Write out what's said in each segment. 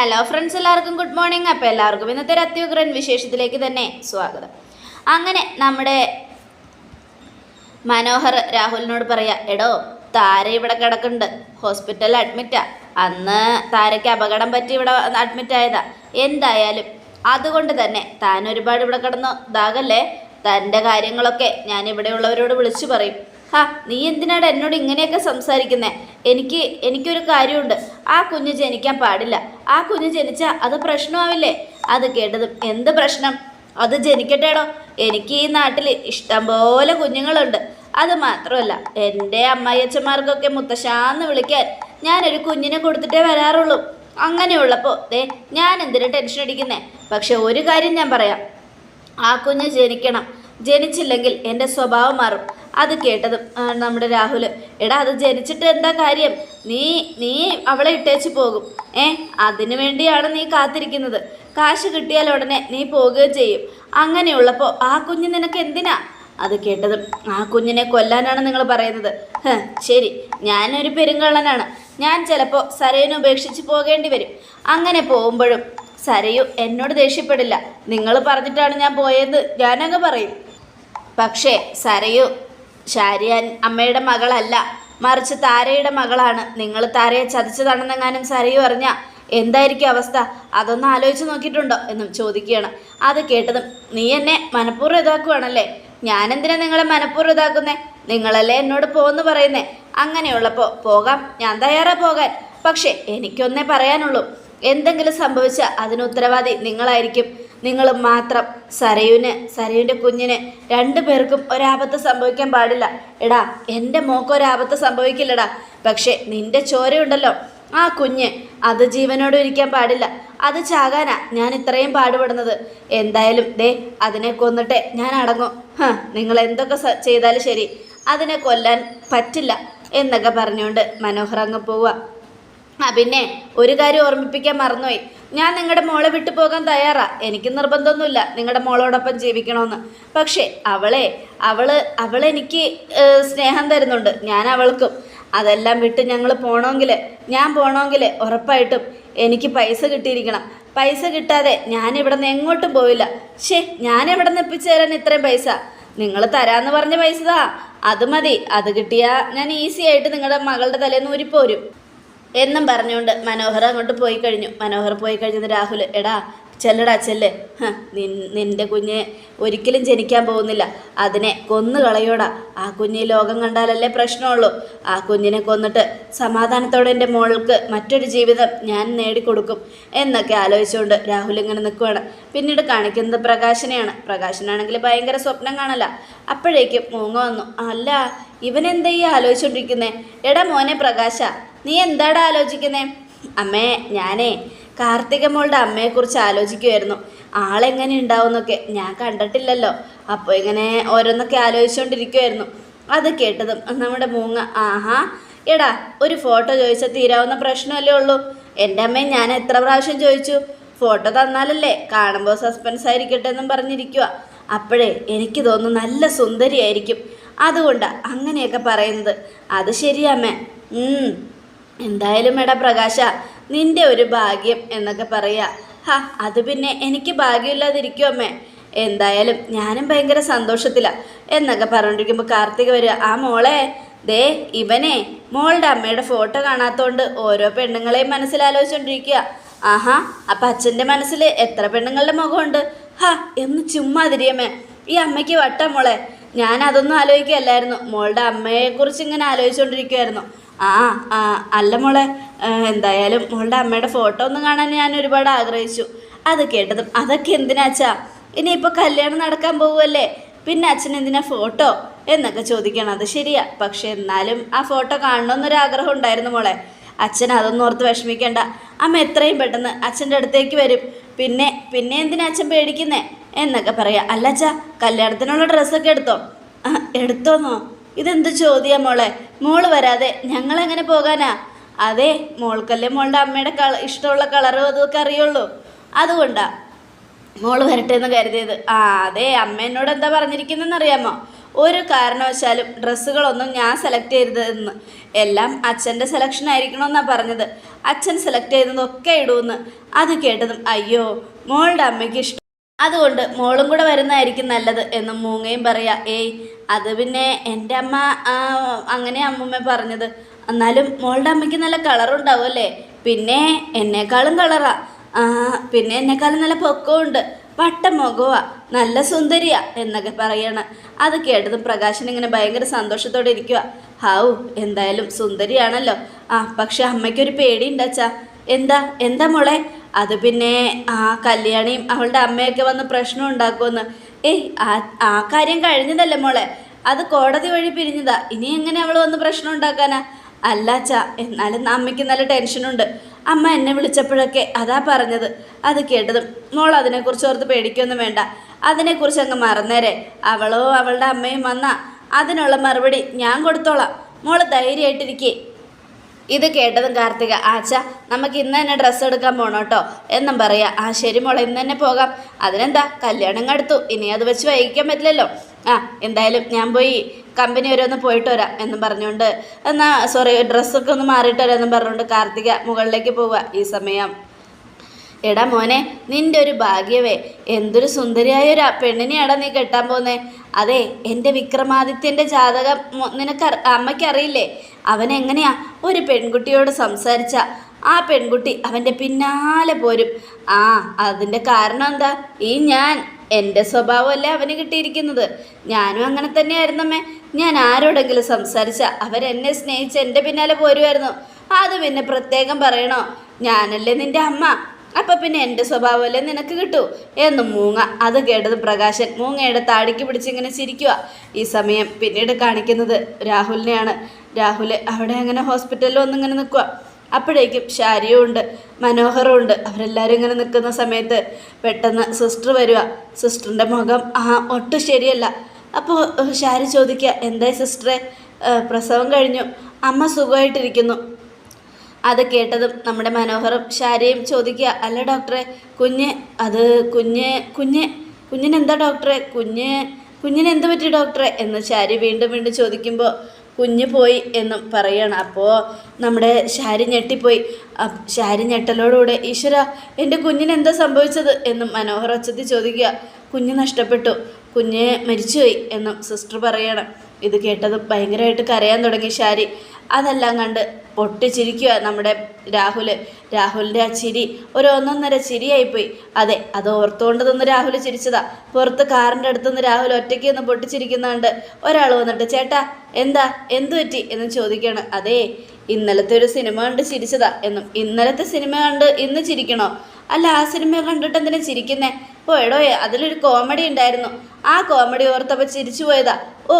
Hello friends എല്ലാവർക്കും good morning അപ്പോൾ എല്ലാവർക്കും ഇന്നത്തെ ഒരു അത്യുഗ്രൻ വിശേഷത്തിലേക്ക് തന്നെ സ്വാഗതം. അങ്ങനെ നമ്മുടെ മനോഹർ രാഹുലിനോട് പറയാ എടോ താര ഇവിടെ കിടക്കുന്നുണ്ട്. ഹോസ്പിറ്റലിൽ അഡ്മിറ്റാ അന്ന് താരയ്ക്ക് അപകടം പറ്റി ഇവിടെ അഡ്മിറ്റ് ആയതാ. എന്തായാലും അതുകൊണ്ട് തന്നെ താൻ ഒരുപാട് ഇവിടെ കിടന്നു. ഇതാകല്ലേ? തന്റെ കാര്യങ്ങളൊക്കെ ഞാൻ ഇവിടെയുള്ളവരോട് വിളിച്ചു പറയും. ഹാ നീ എന്തിനാണ് എന്നോട് ഇങ്ങനെയൊക്കെ സംസാരിക്കുന്നത് എനിക്ക് എനിക്കൊരു കാര്യമുണ്ട്. ആ കുഞ്ഞ് ജനിക്കാൻ പാടില്ല. ആ കുഞ്ഞ് ജനിച്ചാൽ അത് പ്രശ്നമാവില്ലേ? അത് കേട്ടതും എന്ത് പ്രശ്നം? അത് ജനിക്കട്ടേടോ. എനിക്ക് ഈ നാട്ടിൽ ഇഷ്ടംപോലെ കുഞ്ഞുങ്ങളുണ്ട്. അത് മാത്രമല്ല എന്റെ അമ്മായിയച്ചന്മാർക്കൊക്കെ മുത്തശ്ശാന്ന് വിളിക്കാൻ ഞാനൊരു കുഞ്ഞിനെ കൊടുത്തിട്ടേ വരാറുള്ളൂ. അങ്ങനെയുള്ളപ്പോൾ ദേ ഞാൻ എന്തിനു ടെൻഷൻ അടിക്കുന്നേ? പക്ഷെ ഒരു കാര്യം ഞാൻ പറയാം. ആ കുഞ്ഞ് ജനിക്കണം. ജനിച്ചില്ലെങ്കിൽ എന്റെ സ്വഭാവം മാറും. അത് കേട്ടതും നമ്മുടെ രാഹുൽ എടാ അത് ജനിച്ചിട്ട് എന്താ കാര്യം? നീ നീ അവളെ ഇട്ടേച്ച് പോകും. ഏ അതിനു വേണ്ടിയാണ് നീ കാത്തിരിക്കുന്നത്. കാശ് കിട്ടിയാൽ ഉടനെ നീ പോവുകയും ചെയ്യും. അങ്ങനെയുള്ളപ്പോൾ ആ കുഞ്ഞ് നിനക്ക് എന്തിനാ? അത് കേട്ടതും ആ കുഞ്ഞിനെ കൊല്ലാനാണ് നിങ്ങൾ പറയുന്നത്. ശരി ഞാനൊരു പെരുങ്കള്ളനാണ്. ഞാൻ ചിലപ്പോൾ സരയനെ ഉപേക്ഷിച്ച് പോകേണ്ടി വരും. അങ്ങനെ പോകുമ്പോഴും സരയു എന്നോട് ദേഷ്യപ്പെടില്ല. നിങ്ങൾ പറഞ്ഞിട്ടാണ് ഞാൻ പോയത്? ഞാനങ്ങ് പറയും. പക്ഷേ സരയു ഷാരിയാൻ അമ്മയുടെ മകളല്ല. മറിച്ച് താരയുടെ മകളാണ്. നിങ്ങൾ താരയെ ചതിച്ചതാണെന്നെങ്ങാനും സരയു അറിഞ്ഞ എന്തായിരിക്കും അവസ്ഥ? അതൊന്ന് ആലോചിച്ച് നോക്കിയിട്ടുണ്ടോ എന്നും ചോദിക്കുകയാണ്. അത് കേട്ടതും നീ എന്നെ മനഃപൂർവം ഇതാക്കുവാണല്ലേ ഞാനെന്തിനാ നിങ്ങളെ മനഃപൂർവം ഇതാക്കുന്നേ നിങ്ങളല്ലേ എന്നോട് പോന്ന് പറയുന്നേ? അങ്ങനെയുള്ളപ്പോൾ പോകാം. ഞാൻ തയ്യാറാ പോകാൻ. പക്ഷേ എനിക്കൊന്നേ പറയാനുള്ളൂ. എന്തെങ്കിലും സംഭവിച്ചാൽ അതിന് ഉത്തരവാദി നിങ്ങളായിരിക്കും. നിങ്ങൾ മാത്രം സരയുവിന് സരയുവിന്റെ കുഞ്ഞിന് രണ്ടു പേർക്കും ഒരാപത്ത് സംഭവിക്കാൻ പാടില്ല. എടാ എന്റെ മോക്ക് ഒരാപത്ത് സംഭവിക്കില്ലടാ. പക്ഷേ നിന്റെ ചോരയുണ്ടല്ലോ. ആ കുഞ്ഞ് അത് ജീവനോട് ഇരിക്കാൻ പാടില്ല. അത് ചാകാനാ ഞാൻ ഇത്രയും പാടുപെടുന്നത്. എന്തായാലും ദേ അതിനെ കൊന്നിട്ടെ ഞാൻ അടങ്ങും. ഹ നിങ്ങൾ എന്തൊക്കെ ചെയ്താലും ശരി. അതിനെ കൊല്ലാൻ പറ്റില്ല എന്നൊക്കെ പറഞ്ഞുകൊണ്ട് മനോഹർ അങ്ങ് പോവുക ആ പിന്നെ ഒരു കാര്യം ഓർമ്മിപ്പിക്കാൻ മറന്നുപോയി. ഞാൻ നിങ്ങളുടെ മോളെ വിട്ടു പോകാൻ തയ്യാറാ. എനിക്ക് നിർബന്ധമൊന്നുമില്ല നിങ്ങളുടെ മോളോടൊപ്പം ജീവിക്കണമെന്ന് പക്ഷേ അവളെ അവൾ അവളെനിക്ക് സ്നേഹം തരുന്നുണ്ട്. ഞാൻ അവൾക്കും. അതെല്ലാം വിട്ട് ഞങ്ങൾ പോകണമെങ്കിൽ ഞാൻ പോകണമെങ്കിൽ ഉറപ്പായിട്ടും എനിക്ക് പൈസ കിട്ടിയിരിക്കണം. പൈസ കിട്ടാതെ ഞാൻ ഇവിടെ നിന്ന് എങ്ങോട്ടും പോവില്ല. ഷേ ഞാൻ എവിടെ നിന്ന് എപ്പിച്ചു തരാൻ ഇത്രയും പൈസ? നിങ്ങൾ തരാന്ന് പറഞ്ഞ പൈസ അത് മതി. അത് കിട്ടിയാൽ ഞാൻ ഈസി ആയിട്ട് നിങ്ങളുടെ മകളുടെ തലേന്ന് ഊരിപ്പോരും. എന്നും പറഞ്ഞുകൊണ്ട് മനോഹർ അങ്ങോട്ട് പോയി കഴിഞ്ഞു. മനോഹർ പോയി കഴിഞ്ഞത് രാഹുൽ. എടാ ചെല്ലടാ ചെല്ല്. നിന്റെ കുഞ്ഞ് ഒരിക്കലും ജനിക്കാൻ പോകുന്നില്ല. അതിനെ കൊന്നു കളയോടാ. ആ കുഞ്ഞ് ലോകം കണ്ടാലല്ലേ പ്രശ്നമുള്ളൂ. ആ കുഞ്ഞിനെ കൊന്നിട്ട് സമാധാനത്തോടെ എന്റെ മോൾക്ക് മറ്റൊരു ജീവിതം ഞാൻ നേടിക്കൊടുക്കും എന്നൊക്കെ ആലോചിച്ചുകൊണ്ട് രാഹുൽ ഇങ്ങനെ നിൽക്കുകയാണ് പിന്നീട് കാണിക്കുന്നത് പ്രകാശനെയാണ്. പ്രകാശനാണെങ്കിൽ ഭയങ്കര സ്വപ്നം കാണല. അപ്പോഴേക്കും മൂങ്ങ വന്നു. അല്ല ഇവനെന്താ ഈ ആലോചിച്ചുകൊണ്ടിരിക്കുന്നേ എടാ മോനെ പ്രകാശ നീ എന്താടാ ആലോചിക്കുന്നേ? അമ്മേ ഞാനേ കാർത്തിക മോളുടെ അമ്മയെക്കുറിച്ച് ആലോചിക്കുമായിരുന്നു ആളെങ്ങനെ ഉണ്ടാവുമെന്നൊക്കെ ഞാൻ കണ്ടിട്ടില്ലല്ലോ. അപ്പോൾ ഇങ്ങനെ ഓരോന്നൊക്കെ ആലോചിച്ചുകൊണ്ടിരിക്കുമായിരുന്നു അത് കേട്ടതും നമ്മുടെ മൂങ്ങ ആഹാ എടാ ഒരു ഫോട്ടോ ചോദിച്ചാൽ തീരാവുന്ന പ്രശ്നമല്ലേ ഉള്ളൂ. എന്റെ അമ്മയെ ഞാൻ എത്ര പ്രാവശ്യം ചോദിച്ചു? ഫോട്ടോ തന്നാലല്ലേ കാണുമ്പോൾ സസ്പെൻസ് ആയിരിക്കട്ടെ എന്നും പറഞ്ഞിരിക്കുക അപ്പോഴേ എനിക്ക് തോന്നുന്നു നല്ല സുന്ദരിയായിരിക്കും. അതുകൊണ്ടാണ് അങ്ങനെയൊക്കെ പറയുന്നത്. അത് ശരിയമ്മേ. എന്തായാലും എടാ പ്രകാശ നിന്റെ ഒരു ഭാഗ്യം എന്നൊക്കെ പറയാ. ഹാ അത് പിന്നെ എനിക്ക് ഭാഗ്യമില്ലാതിരിക്കും അമ്മേ? എന്തായാലും ഞാനും ഭയങ്കര സന്തോഷത്തിലാ എന്നൊക്കെ പറഞ്ഞിരിക്കുമ്പോൾ കാർത്തിക വരിക ആ മോളെ ദേ ഇവനെ മോളുടെ അമ്മയുടെ ഫോട്ടോ കാണാത്തതുകൊണ്ട് ഓരോ പെണ്ണുങ്ങളെയും മനസ്സിലാലോചിച്ചോണ്ടിരിക്കുക ആഹാ അപ്പം അച്ഛന്റെ മനസ്സിൽ എത്ര പെണ്ണുങ്ങളുടെ മുഖമുണ്ട്? ഹാ എന്ന് ചുമ്മാ തിരിയമ്മേ ഈ അമ്മയ്ക്ക് വട്ട മോളെ. ഞാൻ അതൊന്നും ആലോചിക്കുകയല്ലായിരുന്നു. മോളുടെ അമ്മയെക്കുറിച്ച് ഇങ്ങനെ ആലോചിച്ചുകൊണ്ടിരിക്കുമായിരുന്നു ആ അല്ല മോളെ എന്തായാലും മോളുടെ അമ്മയുടെ ഫോട്ടോ ഒന്ന് കാണാൻ ഞാൻ ഒരുപാട് ആഗ്രഹിച്ചു. അത് കേട്ടതും അതൊക്കെ എന്തിനാച്ചാ ഇനിയിപ്പോൾ കല്യാണം നടക്കാൻ പോവുമല്ലേ പിന്നെ അച്ഛൻ എന്തിനാ ഫോട്ടോ എന്നൊക്കെ ചോദിക്കണം അത് ശരിയാ. പക്ഷെ എന്നാലും ആ ഫോട്ടോ കാണണമെന്നൊരു ആഗ്രഹം ഉണ്ടായിരുന്നു മോളെ. അച്ഛൻ അതൊന്നും ഓർത്ത് വിഷമിക്കേണ്ട. അമ്മ എത്രയും പെട്ടെന്ന് അച്ഛന്റെ അടുത്തേക്ക് വരും. പിന്നെ പിന്നെ എന്തിനാ അച്ഛൻ പേടിക്കുന്നേ എന്നൊക്കെ പറയാം. അല്ല അച്ഛാ കല്യാണത്തിനുള്ള ഡ്രസ്സൊക്കെ എടുത്തോ? എടുത്തോന്നോ? ഇതെന്ത് ചോദ്യാ മോളെ? മോൾ വരാതെ ഞങ്ങൾ എങ്ങനെ പോകാനാ? അതെ മോൾക്കല്ലേ മോളുടെ അമ്മയുടെ കള ഇഷ്ടമുള്ള കളറും അതൊക്കെ അറിയുള്ളൂ. അതുകൊണ്ടാ. മോൾ വരട്ടെ എന്ന് കരുതിയത്. ആ അതെ അമ്മ എന്നോട് എന്താ പറഞ്ഞിരിക്കുന്നതെന്ന് അറിയാമോ ഒരു കാരണവശാലും ഡ്രസ്സുകളൊന്നും ഞാൻ സെലക്ട് ചെയ്തതെന്ന് എല്ലാം അച്ഛന്റെ സെലക്ഷൻ ആയിരിക്കണമെന്നാണ് പറഞ്ഞത്. അച്ഛൻ സെലക്ട് ചെയ്തതൊക്കെ ഇടുമെന്ന്. അത് കേട്ടതും അയ്യോ മോളുടെ അമ്മയ്ക്ക് ഇഷ്ടം അതുകൊണ്ട് മോളും കൂടെ വരുന്നതായിരിക്കും നല്ലത് എന്ന് മൂങ്ങയും പറയാ ഏയ് അത് പിന്നെ എന്റെ അമ്മ അങ്ങനെ അമ്മൂമ്മ പറഞ്ഞത്. എന്നാലും മോളുടെ അമ്മയ്ക്ക് നല്ല കളറുണ്ടാവും അല്ലേ? പിന്നെ എന്നെക്കാളും കളറാ പിന്നെ എന്നെക്കാളും നല്ല പൊക്കമുണ്ട്. വട്ട മുഖവാ നല്ല സുന്ദരിയാ എന്നൊക്കെ പറയണം. അത് കേട്ടതും പ്രകാശൻ ഇങ്ങനെ ഭയങ്കര സന്തോഷത്തോടെ ഇരിക്കുക ഹാവു എന്തായാലും സുന്ദരിയാണല്ലോ. ആ പക്ഷെ അമ്മയ്ക്കൊരു പേടിയുണ്ടച്ചാ എന്താ എന്താ മോളെ? അത് പിന്നെ ആ കല്യാണിയും അവളുടെ അമ്മയൊക്കെ വന്ന് പ്രശ്നം ഉണ്ടാക്കുമെന്ന്. ഏയ് ആ ആ കാര്യം കഴിഞ്ഞതല്ലേ മോളെ? അത് കോടതി വഴി പിരിഞ്ഞതാ. ഇനി എങ്ങനെ അവൾ വന്ന് പ്രശ്നം ഉണ്ടാക്കാനാ? അല്ല അച്ഛാ എന്നാലും അമ്മയ്ക്ക് നല്ല ടെൻഷനുണ്ട്. അമ്മ എന്നെ വിളിച്ചപ്പോഴൊക്കെ അതാ പറഞ്ഞത്. അത് കേട്ടതും മോൾ അതിനെക്കുറിച്ച് ഓർത്ത് പേടിക്കൊന്നും വേണ്ട. അതിനെക്കുറിച്ച് അങ്ങ് മറന്നേരെ. അവളോ അവളുടെ അമ്മയും വന്നാ അതിനുള്ള മറുപടി ഞാൻ കൊടുത്തോളാം. മോൾ ധൈര്യമായിട്ടിരിക്കേ. ഇത് കേട്ടതും കാർത്തിക ആച്ച നമുക്ക് ഇന്ന് തന്നെ ഡ്രസ്സ് എടുക്കാൻ പോകണം കേട്ടോ എന്നും പറയാം ആ ശരി മോളെ ഇന്ന് തന്നെ പോകാം. അതിനെന്താ കല്യാണം കടുത്തു ഇനി അത് വെച്ച് വൈകിക്കാൻ പറ്റില്ലല്ലോ. ആ എന്തായാലും ഞാൻ പോയി കമ്പനി വരെ ഒന്ന് പോയിട്ട് വരാം എന്നും പറഞ്ഞുകൊണ്ട് എന്നാ സോറി ഡ്രസ്സൊക്കെ ഒന്ന് മാറിയിട്ട് വരാം എന്നും പറഞ്ഞുകൊണ്ട് കാർത്തിക മുകളിലേക്ക് പോവുക ഈ സമയം. എടാ മോനെ നിന്റെ ഒരു ഭാഗ്യവേ എന്തൊരു സുന്ദരിയായ ഒരു പെണ്ണിനെയാടാ നീ കെട്ടാൻ പോകുന്നേ അതെ എന്റെ വിക്രമാദിത്യന്റെ ജാതകം നിനക്ക് അമ്മയ്ക്കറിയില്ലേ? അമ്മയ്ക്ക് അവൻ എങ്ങനെയാ ഒരു പെൺകുട്ടിയോട് സംസാരിച്ച? ആ പെൺകുട്ടി അവന്റെ പിന്നാലെ പോരും. ആ അതിന്റെ കാരണം എന്താ? ഈ ഞാൻ എന്റെ സ്വഭാവമല്ല അവന് കിട്ടിയിരിക്കുന്നത്. ഞാനും അങ്ങനെ തന്നെയായിരുന്നമ്മേ. ഞാൻ ആരോടെങ്കിലും സംസാരിച്ച അവരെന്നെ സ്നേഹിച്ച് എന്റെ പിന്നാലെ പോരുമായിരുന്നു. അത് പിന്നെ പ്രത്യേകം പറയണോ? ഞാനല്ലേ നിന്റെ അമ്മ? അപ്പം പിന്നെ എന്റെ സ്വഭാവമല്ലേ നിനക്ക് കിട്ടൂ? എന്ന് മൂങ്ങ. അത് കേട്ടത് പ്രകാശൻ. മൂങ്ങയുടെ താടിക്ക് പിടിച്ചിങ്ങനെ ചിരിക്കുക ഈ സമയം പിന്നീട് കാണിക്കുന്നത് രാഹുലിനെയാണ്. രാഹുൽ അവിടെ അങ്ങനെ ഹോസ്പിറ്റലിൽ വന്നിങ്ങനെ നിൽക്കുക അപ്പോഴേക്കും ഷാരിയും ഉണ്ട് മനോഹറും ഉണ്ട്. അവരെല്ലാവരും ഇങ്ങനെ നിൽക്കുന്ന സമയത്ത് പെട്ടെന്ന് സിസ്റ്റർ വരിക സിസ്റ്ററിന്റെ മുഖം ആ ഒട്ടും ശരിയല്ല. അപ്പോൾ ഷാരി ചോദിക്കുക എന്തായി സിസ്റ്ററെ? പ്രസവം കഴിഞ്ഞു. അമ്മ സുഖമായിട്ടിരിക്കുന്നു. അത് കേട്ടതും നമ്മുടെ മനോഹറും ഷാരിയും ചോദിക്കുക അല്ല ഡോക്ടറെ കുഞ്ഞ് അത് കുഞ്ഞ് കുഞ്ഞ് കുഞ്ഞിനെന്താ ഡോക്ടറെ കുഞ്ഞ് കുഞ്ഞിന് എന്ത് പറ്റി ഡോക്ടറെ? എന്ന് ഷാരി വീണ്ടും വീണ്ടും ചോദിക്കുമ്പോൾ കുഞ്ഞ് പോയി എന്നും പറയണം. അപ്പോൾ നമ്മുടെ ഷാരി ഞെട്ടിപ്പോയി. ശാരി ഞെട്ടലോടുകൂടെ ഈശ്വര എന്റെ കുഞ്ഞിന് എന്താ സംഭവിച്ചത്? എന്നും മനോഹർ ഒച്ചത്തിൽ ചോദിക്കുക കുഞ്ഞ് നഷ്ടപ്പെട്ടു കുഞ്ഞ് മരിച്ചുപോയി എന്നും സിസ്റ്റർ പറയണം. ഇത് കേട്ടത് ഭയങ്കരമായിട്ട് കരയാൻ തുടങ്ങി ഷാരി. അതെല്ലാം കണ്ട് പൊട്ടിച്ചിരിക്കുക നമ്മുടെ രാഹുൽ രാഹുലിന്റെ ആ ചിരി ഒരു ഒന്നൊന്നര ചിരിയായിപ്പോയി. അതെ അത് ഓർത്തുകൊണ്ട് രാഹുൽ ചിരിച്ചതാ. പുറത്ത് കാറിന്റെ അടുത്തുനിന്ന് രാഹുൽ ഒറ്റയ്ക്ക് നിന്ന് പൊട്ടിച്ചിരിക്കുന്നുണ്ട്. ഒരാൾ വന്നിട്ട് ചേട്ടാ എന്താ? എന്തു പറ്റി? എന്ന് ചോദിക്കുകയാണ് അതേ ഇന്നലത്തെ ഒരു സിനിമ കണ്ട് ചിരിച്ചതാ. എന്നും ഇന്നലത്തെ സിനിമ കണ്ട് ഇന്ന് ചിരിക്കണോ? അല്ല ആ സിനിമ കണ്ടിട്ട് എന്തിനാ ചിരിക്കുന്നേ? ഓ എടോ അതിലൊരു കോമഡി ഉണ്ടായിരുന്നു. ആ കോമഡി ഓർത്തപ്പോൾ ചിരിച്ചു പോയതാ. ഓ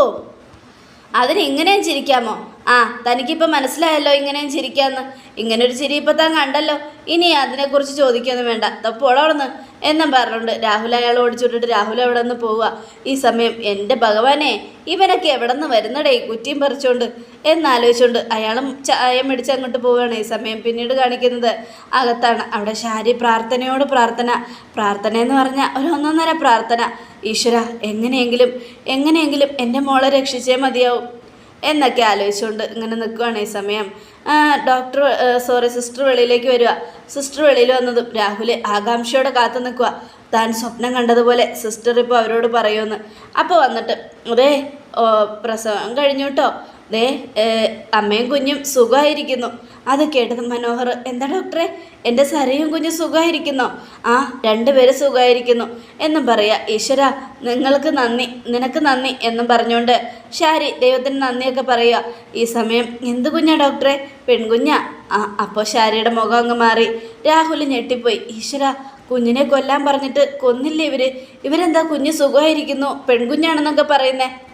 അതിന് ഇങ്ങനെയും ചിരിക്കാമോ? ആ തനിക്കിപ്പോൾ മനസ്സിലായല്ലോ ഇങ്ങനെയും ചിരിക്കാമെന്ന് ഇങ്ങനെ ഒരു ചിരി ഇപ്പം താൻ കണ്ടല്ലോ. ഇനി അതിനെക്കുറിച്ച് ചോദിക്കൊന്നും വേണ്ട. തപ്പോളവിടുന്ന് എന്നും പറഞ്ഞുകൊണ്ട് രാഹുൽ അയാൾ ഓടിച്ചുവിട്ടിട്ട് രാഹുൽ അവിടെ നിന്ന് പോവുക ഈ സമയം എന്റെ ഭഗവാനെ ഇവനൊക്കെ എവിടെ നിന്ന് വരുന്നടേ? കുറ്റിയും പറിച്ചുകൊണ്ട് എന്നാലോചിച്ചുകൊണ്ട് അയാളും ചായം മേടിച്ച് അങ്ങോട്ട് പോവുകയാണ് ഈ സമയം പിന്നീട് കാണിക്കുന്നത്. അകത്താണ്. അവിടെ ശാരി പ്രാർത്ഥനയോട് പ്രാർത്ഥന. പ്രാർത്ഥന എന്ന് പറഞ്ഞാൽ ഒരു ഒന്നൊന്നര പ്രാർത്ഥന. ഈശ്വര എങ്ങനെയെങ്കിലും എങ്ങനെയെങ്കിലും എന്റെ മോളെ രക്ഷിച്ചേ മതിയാവും. എന്നൊക്കെ ആലോചിച്ചുകൊണ്ട് ഇങ്ങനെ നിൽക്കുകയാണ് ഈ സമയം. ഡോക്ടർ സോറി സിസ്റ്റർ വെളിയിലേക്ക് വരിക. സിസ്റ്റർ വെളിയിൽ വന്നതും രാഹുൽ ആകാംക്ഷയോടെ കാത്തു നിൽക്കുക. താൻ സ്വപ്നം കണ്ടതുപോലെ സിസ്റ്റർ ഇപ്പോൾ അവരോട് പറയുമെന്ന്. അപ്പോൾ വന്നിട്ട് അതേ പ്രസവം കഴിഞ്ഞു കേട്ടോ ദേ അമ്മയും കുഞ്ഞും സുഖമായിരിക്കുന്നു. അത് കേട്ടത് മനോഹർ. എന്താ ഡോക്ടറെ? എന്റെ സരയും കുഞ്ഞും സുഖമായിരിക്കുന്നു? ആ രണ്ടുപേരും സുഖമായിരിക്കുന്നു എന്നും പറയാ. ഈശ്വര നിങ്ങൾക്ക് നന്ദി നിനക്ക് നന്ദി എന്നും പറഞ്ഞുകൊണ്ട് ശാരി ദൈവത്തിന് നന്ദിയൊക്കെ പറയുക. ഈ സമയം എന്ത് കുഞ്ഞാ ഡോക്ടറെ? പെൺകുഞ്ഞാ. ആ അപ്പോൾ ശാരിയുടെ മുഖം അങ്ങ് മാറി. രാഹുൽ ഞെട്ടിപ്പോയി. ഈശ്വര കുഞ്ഞിനെ കൊല്ലാൻ പറഞ്ഞിട്ട് കൊന്നില്ലേ ഇവർ ഇവരെന്താ കുഞ്ഞ് സുഖമായിരിക്കുന്നു? പെൺകുഞ്ഞാണെന്നൊക്കെ പറയുന്നേ.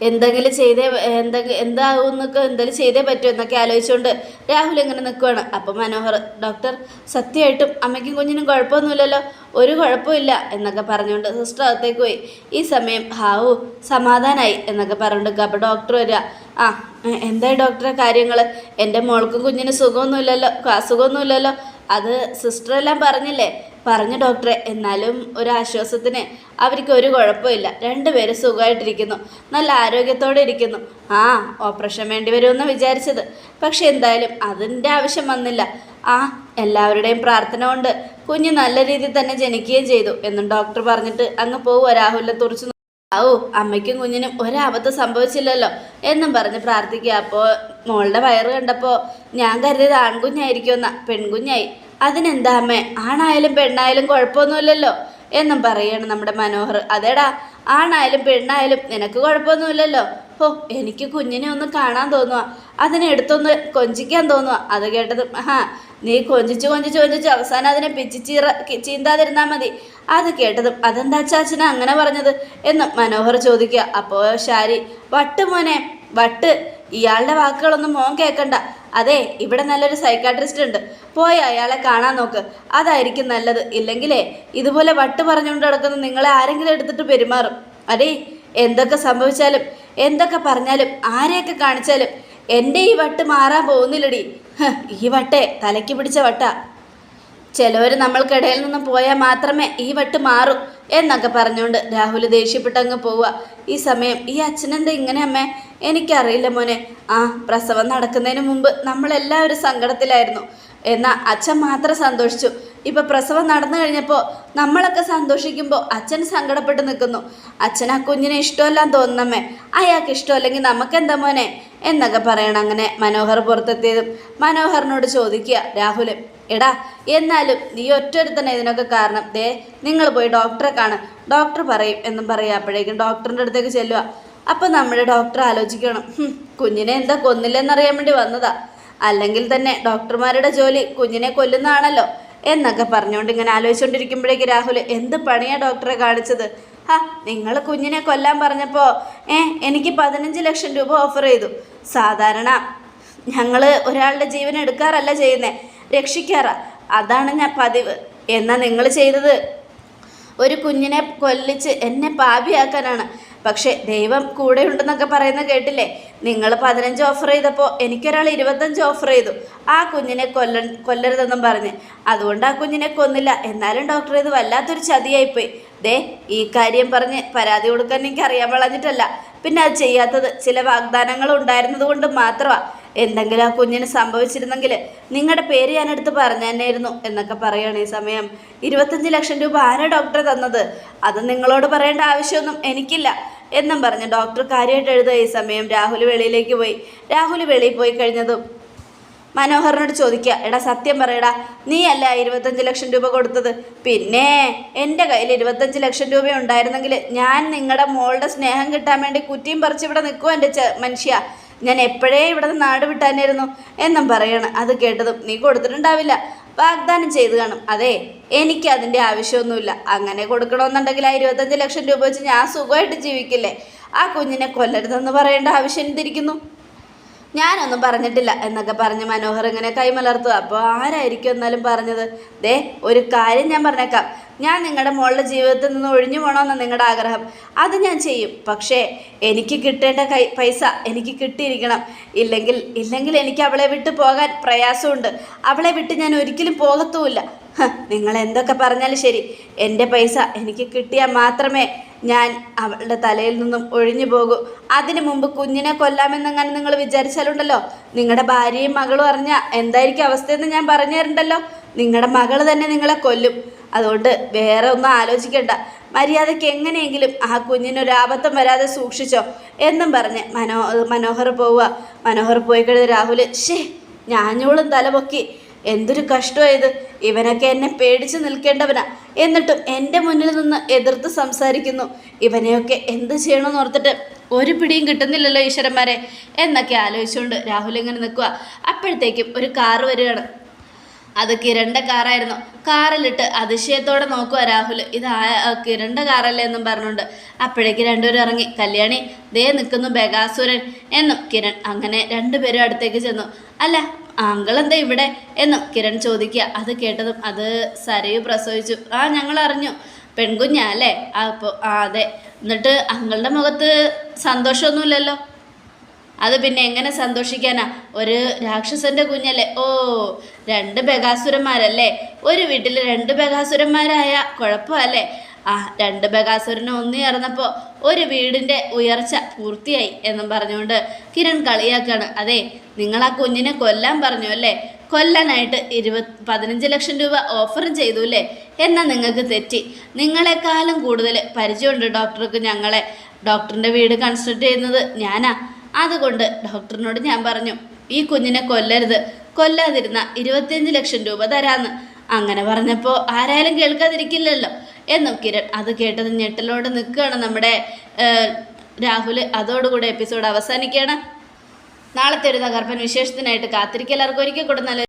എന്തെങ്കിലും ചെയ്തേ എന്തെങ്കിലും എന്താവും എന്നൊക്കെ എന്തെങ്കിലും ചെയ്തേ പറ്റുമോ എന്നൊക്കെ ആലോചിച്ചുകൊണ്ട് രാഹുൽ ഇങ്ങനെ നിൽക്കുവാണ് അപ്പം മനോഹർ ഡോക്ടർ സത്യമായിട്ടും അമ്മയ്ക്കും കുഞ്ഞിനും കുഴപ്പമൊന്നുമില്ലല്ലോ. ഒരു കുഴപ്പമില്ല എന്നൊക്കെ പറഞ്ഞുകൊണ്ട് സിസ്റ്റർ അകത്തേക്ക് പോയി. ഈ സമയം ഹാവു സമാധാനായി എന്നൊക്കെ പറഞ്ഞുകൊണ്ട് അപ്പോൾ ഡോക്ടർ വരിക. ആ എന്തായി ഡോക്ടറെ കാര്യങ്ങൾ എന്റെ മോൾക്കും കുഞ്ഞിന് സുഖമൊന്നുമില്ലല്ലോ. അസുഖമൊന്നുമില്ലല്ലോ. അത് സിസ്റ്ററെല്ലാം പറഞ്ഞില്ലേ? പറഞ്ഞു ഡോക്ടറെ എന്നാലും ഒരു ആശ്വാസത്തിന് അവർക്ക് ഒരു കുഴപ്പമില്ല. രണ്ടുപേരും സുഖമായിട്ടിരിക്കുന്നു. നല്ല ആരോഗ്യത്തോടെ ഇരിക്കുന്നു. ആ ഓപ്പറേഷൻ വേണ്ടി വരുമെന്ന് വിചാരിച്ചത്. പക്ഷെ എന്തായാലും അതിന്റെ ആവശ്യം വന്നില്ല. ആ എല്ലാവരുടെയും പ്രാർത്ഥന കൊണ്ട് കുഞ്ഞ് നല്ല രീതിയിൽ തന്നെ ജനിക്കുകയും ചെയ്തു എന്നും ഡോക്ടർ പറഞ്ഞിട്ട് അങ്ങ് പോവുക രാഹുലിനെ തുറച്ചു ഓ അമ്മയ്ക്കും കുഞ്ഞിനും ഒരാപത്ത് സംഭവിച്ചില്ലല്ലോ എന്നും പറഞ്ഞ് പ്രാർത്ഥിക്കുക. അപ്പോൾ മോളുടെ വയറ് കണ്ടപ്പോൾ ഞാൻ കരുതിയത് ആൺകുഞ്ഞായിരിക്കുമെന്ന. പെൺകുഞ്ഞായി. അതിനെന്താ അമ്മേ? ആണായാലും പെണ്ണായാലും കുഴപ്പമൊന്നുമില്ലല്ലോ എന്നും പറയാണ് നമ്മുടെ മനോഹർ. അതേടാ ആണായാലും പെണ്ണായാലും നിനക്ക് കുഴപ്പമൊന്നുമില്ലല്ലോ. ഓ എനിക്ക് കുഞ്ഞിനെ ഒന്ന് കാണാൻ തോന്നുക അതിനെ എടുത്തൊന്ന് കൊഞ്ചിക്കാൻ തോന്നുക അത് കേട്ടത് ആ നീ കൊഞ്ചിച്ച് കൊഞ്ചിച്ച് കൊഞ്ചിച്ച് അവസാനം അതിനെ പിച്ചി ചീറ ചീന്താതിരുന്നാൽ മതി. അത് കേട്ടതും അതെന്താ ചാച്ചന അങ്ങനെ പറഞ്ഞത്? എന്ന് മനോഹർ ചോദിക്കുക. അപ്പോൾ ശാരി വട്ട് മോനെ വട്ട്. ഇയാളുടെ വാക്കുകളൊന്നും മോൻ കേൾക്കണ്ട അതെ ഇവിടെ നല്ലൊരു സൈക്കാട്രിസ്റ്റ് ഉണ്ട്. പോയി അയാളെ കാണാൻ നോക്ക്. അതായിരിക്കും നല്ലത്. ഇല്ലെങ്കിലേ ഇതുപോലെ വട്ട് പറഞ്ഞുകൊണ്ട് കിടക്കുന്ന നിങ്ങളെ ആരെങ്കിലും എടുത്തിട്ട് പെരുമാറും. അടേ എന്തൊക്കെ സംഭവിച്ചാലും എന്തൊക്കെ പറഞ്ഞാലും ആരെയൊക്കെ കാണിച്ചാലും എന്റെ ഈ വട്ട് മാറാൻ പോകുന്നില്ലടി. ഈ വട്ടേ തലയ്ക്ക് പിടിച്ച വട്ടാ. ചിലവർ നമ്മൾക്കിടയിൽ നിന്ന് പോയാൽ മാത്രമേ ഈ വട്ട് മാറൂ എന്നൊക്കെ പറഞ്ഞുകൊണ്ട് രാഹുൽ ദേഷ്യപ്പെട്ടങ്ങ് പോവുക. ഈ സമയം ഈ അച്ഛനെന്താ ഇങ്ങനെ അമ്മേ? എനിക്കറിയില്ല മോനെ. ആ പ്രസവം നടക്കുന്നതിന് മുമ്പ് നമ്മളെല്ലാവരും സങ്കടത്തിലായിരുന്നു. എന്നാൽ അച്ഛൻ മാത്രം സന്തോഷിച്ചു. ഇപ്പൊ പ്രസവം നടന്നു കഴിഞ്ഞപ്പോൾ നമ്മളൊക്കെ സന്തോഷിക്കുമ്പോൾ അച്ഛൻ സങ്കടപ്പെട്ട് നിൽക്കുന്നു. അച്ഛൻ ആ കുഞ്ഞിനെ ഇഷ്ടമല്ലാന്ന് തോന്നുന്നമ്മേ. അയാൾക്ക് ഇഷ്ടമല്ലെങ്കിൽ നമുക്കെന്താ മോനെ? എന്നൊക്കെ പറയണം അങ്ങനെ മനോഹർ പുറത്തെത്തിയതും മനോഹറിനോട് ചോദിക്കുക. രാഹുൽ എടാ എന്നാലും നീ ഒറ്റൊരുത്തന്നെ ഇതിനൊക്കെ കാരണം. ദേ നിങ്ങൾ പോയി ഡോക്ടറെ കാണും. ഡോക്ടർ പറയും എന്നും പറയുക അപ്പോഴേക്കും ഡോക്ടറിന്റെ അടുത്തേക്ക് ചെല്ലുക. അപ്പം നമ്മുടെ ഡോക്ടർ ആലോചിക്കണം. കുഞ്ഞിനെ എന്താ കൊന്നില്ലെന്നറിയാൻ വേണ്ടി വന്നതാ. അല്ലെങ്കിൽ തന്നെ ഡോക്ടർമാരുടെ ജോലി കുഞ്ഞിനെ കൊല്ലുന്നതാണല്ലോ എന്നൊക്കെ പറഞ്ഞുകൊണ്ട് ഇങ്ങനെ ആലോചിച്ചുകൊണ്ടിരിക്കുമ്പോഴേക്ക് രാഹുൽ എന്ത് പണിയാ ഡോക്ടറെ കാണിച്ചത്? ഹാ നിങ്ങൾ കുഞ്ഞിനെ കൊല്ലാൻ പറഞ്ഞപ്പോൾ ഏ എനിക്ക് പതിനഞ്ച് ലക്ഷം രൂപ ഓഫർ ചെയ്തു. സാധാരണ ഞങ്ങൾ ഒരാളുടെ ജീവൻ എടുക്കാറല്ല ചെയ്യുന്നത് രക്ഷിക്കാറാ. അതാണ് ഞാൻ പതിവ്. എന്നാൽ നിങ്ങൾ ചെയ്തത്? ഒരു കുഞ്ഞിനെ കൊല്ലിച്ച് എന്നെ പാപിയാക്കാനാണ്. പക്ഷേ ദൈവം കൂടെ ഉണ്ടെന്നൊക്കെ പറയുന്ന കേട്ടില്ലേ? നിങ്ങൾ പതിനഞ്ച് ഓഫർ ചെയ്തപ്പോൾ എനിക്കൊരാൾ ഇരുപത്തഞ്ച് ഓഫർ ചെയ്തു. ആ കുഞ്ഞിനെ കൊല്ല കൊല്ലരുതെന്നും പറഞ്ഞ്. അതുകൊണ്ട് ആ കുഞ്ഞിനെ കൊന്നില്ല. എന്നാലും ഡോക്ടർ ഇത് വല്ലാത്തൊരു ചതിയായിപ്പോയി. ദേ ഈ കാര്യം പറഞ്ഞ് പരാതി കൊടുക്കാൻ എനിക്ക് അറിയാൻ വളഞ്ഞിട്ടല്ല. പിന്നെ അത് ചെയ്യാത്തത് ചില വാഗ്ദാനങ്ങൾ ഉണ്ടായിരുന്നത് കൊണ്ട് മാത്രമാണ് എന്തെങ്കിലും ആ കുഞ്ഞിന് സംഭവിച്ചിരുന്നെങ്കിൽ നിങ്ങളുടെ പേര് ഞാനെടുത്ത് പറഞ്ഞു തന്നെയായിരുന്നു എന്നൊക്കെ പറയുകയാണ് ഈ സമയം. ഇരുപത്തഞ്ച് ലക്ഷം രൂപ ആരാ ഡോക്ടർ തന്നത്? അത് നിങ്ങളോട് പറയേണ്ട ആവശ്യമൊന്നും എനിക്കില്ല എന്നും പറഞ്ഞ് ഡോക്ടർ കാര്യമായിട്ട് എഴുതുക ഈ സമയം. രാഹുൽ വെളിയിലേക്ക് പോയി. രാഹുൽ വെളിയിൽ പോയി കഴിഞ്ഞതും മനോഹറിനോട് ചോദിക്കുക എടാ സത്യം പറയടാ നീ അല്ല ഇരുപത്തഞ്ച് ലക്ഷം രൂപ കൊടുത്തത്? പിന്നെ എന്റെ കയ്യിൽ ഇരുപത്തഞ്ച് ലക്ഷം രൂപ ഉണ്ടായിരുന്നെങ്കിൽ ഞാൻ നിങ്ങളുടെ മോളുടെ സ്നേഹം കിട്ടാൻ വേണ്ടി കുറ്റിയും പറിച്ച് ഇവിടെ നിൽക്കുമോ എന്റെ മനുഷ്യ. ഞാൻ എപ്പോഴേ ഇവിടെ നിന്ന് നാട് വിട്ടാനായിരുന്നു എന്നും പറയണം. അത് കേട്ടതും നീ കൊടുത്തിട്ടുണ്ടാവില്ല. വാഗ്ദാനം ചെയ്തു കാണും. അതെ എനിക്ക് അതിന്റെ ആവശ്യമൊന്നുമില്ല. അങ്ങനെ കൊടുക്കണമെന്നുണ്ടെങ്കിൽ ആ ഇരുപത്തഞ്ച് ലക്ഷം രൂപ വെച്ച് ഞാൻ സുഖമായിട്ട് ജീവിക്കില്ലേ? ആ കുഞ്ഞിനെ കൊല്ലരുതെന്ന് പറയേണ്ട ആവശ്യം എന്തിരിക്കുന്നു? ഞാനൊന്നും പറഞ്ഞിട്ടില്ല എന്നൊക്കെ പറഞ്ഞ് മനോഹർ ഇങ്ങനെ കൈമലർത്തുക. അപ്പോൾ ആരായിരിക്കും എന്നാലും പറഞ്ഞത് ദേ ഒരു കാര്യം ഞാൻ പറഞ്ഞേക്കാം. ഞാൻ നിങ്ങളുടെ മോളുടെ ജീവിതത്തിൽ നിന്ന് ഒഴിഞ്ഞു പോകണമെന്ന് നിങ്ങളുടെ ആഗ്രഹം. അത് ഞാൻ ചെയ്യും. പക്ഷേ എനിക്ക് കിട്ടേണ്ട കൈ പൈസ എനിക്ക് കിട്ടിയിരിക്കണം. ഇല്ലെങ്കിൽ ഇല്ലെങ്കിൽ എനിക്ക് അവളെ വിട്ട് പോകാൻ പ്രയാസമുണ്ട്. അവളെ വിട്ട് ഞാൻ ഒരിക്കലും പോകത്തുമില്ല. നിങ്ങൾ എന്തൊക്കെ പറഞ്ഞാലും ശരി. എന്റെ പൈസ എനിക്ക് കിട്ടിയാൽ മാത്രമേ ഞാൻ അവളുടെ തലയിൽ നിന്നും ഒഴിഞ്ഞു പോകൂ. അതിനു മുമ്പ് കുഞ്ഞിനെ കൊല്ലാമെന്നങ്ങനെ നിങ്ങൾ വിചാരിച്ചാലുണ്ടല്ലോ. നിങ്ങളുടെ ഭാര്യയും മകളും അറിഞ്ഞാൽ എന്തായിരിക്കും അവസ്ഥയെന്ന് ഞാൻ പറഞ്ഞു തരണ്ടല്ലോ നിങ്ങളുടെ മകൾ തന്നെ നിങ്ങളെ കൊല്ലും. അതുകൊണ്ട് വേറെ ഒന്നും ആലോചിക്കണ്ട. മര്യാദയ്ക്ക് എങ്ങനെയെങ്കിലും ആ കുഞ്ഞിനൊരു ആപത്തം വരാതെ സൂക്ഷിച്ചോ എന്നും പറഞ്ഞ് മനോ മനോഹർ പോവുക. മനോഹർ പോയി രാഹുൽ ഷേ ഞാഞ്ഞോളും തലപൊക്കി എന്തൊരു കഷ്ടമായത് ഇവനൊക്കെ എന്നെ പേടിച്ച് നിൽക്കേണ്ടവനാ. എന്നിട്ടും എന്റെ മുന്നിൽ നിന്ന് എതിർത്ത് സംസാരിക്കുന്നു. ഇവനെയൊക്കെ എന്ത് ചെയ്യണമെന്ന് ഓർത്തിട്ട് ഒരു പിടിയും കിട്ടുന്നില്ലല്ലോ ഈശ്വരന്മാരെ. എന്നൊക്കെ ആലോചിച്ചുകൊണ്ട് രാഹുൽ ഇങ്ങനെ നിൽക്കുക അപ്പോഴത്തേക്കും ഒരു കാറ് വരികയാണ്. അത് കിരണിന്റെ കാറായിരുന്നു. കാറിലിട്ട് അതിശയത്തോടെ നോക്കുക രാഹുൽ ഇത് ആ കിരണിന്റെ കാറല്ലേ എന്നും പറഞ്ഞുകൊണ്ട് അപ്പോഴേക്ക് രണ്ടുപേരും ഇറങ്ങി. കല്യാണി ദേ നിൽക്കുന്നു ബഗാസുരൻ എന്നും കിരൺ അങ്ങനെ രണ്ടുപേരും അടുത്തേക്ക് ചെന്നു. അല്ല അങ്കിൾ എന്താ ഇവിടെ എന്നും കിരൺ ചോദിക്കുക. അത് കേട്ടതും അത് സരയു പ്രസവിച്ചു. ആ ഞങ്ങൾ അറിഞ്ഞു പെൺകുഞ്ഞാ അല്ലേ? അപ്പോൾ ആ അതെ. എന്നിട്ട് അങ്കിളുടെ മുഖത്ത് സന്തോഷമൊന്നുമില്ലല്ലോ? അത് പിന്നെ എങ്ങനെ സന്തോഷിക്കാനാ? ഒരു രാക്ഷസന്റെ കുഞ്ഞല്ലേ? ഓ രണ്ട് ബഗാസുരന്മാരല്ലേ? ഒരു വീട്ടിൽ രണ്ട് ബകാസുരന്മാരായ കുഴപ്പമല്ലേ? ആ രണ്ട് ബഗാസുരനെ ഒന്നു ചേർന്നപ്പോൾ ഒരു വീടിന്റെ ഉയർച്ച പൂർത്തിയായി എന്നും പറഞ്ഞുകൊണ്ട് കിരൺ കളിയാക്കാണ്. അതെ നിങ്ങൾ ആ കുഞ്ഞിനെ കൊല്ലാൻ പറഞ്ഞു അല്ലേ? കൊല്ലാനായിട്ട് ഇരുപത് പതിനഞ്ച് ലക്ഷം രൂപ ഓഫറും ചെയ്തു അല്ലേ? എന്നാൽ നിങ്ങൾക്ക് തെറ്റി. നിങ്ങളെക്കാളും കൂടുതൽ പരിചയമുണ്ട് ഡോക്ടർക്ക് ഞങ്ങളെ. ഡോക്ടറിന്റെ വീട് കൺസ്ട്രക്ട് ചെയ്യുന്നത് ഞാനാ. അതുകൊണ്ട് ഡോക്ടറിനോട് ഞാൻ പറഞ്ഞു ഈ കുഞ്ഞിനെ കൊല്ലരുത്. കൊല്ലാതിരുന്ന ഇരുപത്തിയഞ്ച് ലക്ഷം രൂപ തരാന്ന്. അങ്ങനെ പറഞ്ഞപ്പോൾ ആരായാലും കേൾക്കാതിരിക്കില്ലല്ലോ. എന്നും കിരൺ അത് കേട്ടത് ഞെട്ടലോട് നിൽക്കുകയാണ് നമ്മുടെ രാഹുൽ അതോടുകൂടി എപ്പിസോഡ് അവസാനിക്കുകയാണ്. നാളത്തെ ഒരു തകർപ്പൻ വിശേഷത്തിനായിട്ട് കാത്തിരിക്കൽ എല്ലാവർക്കും ഒരിക്കൽ കൂടെ നല്ല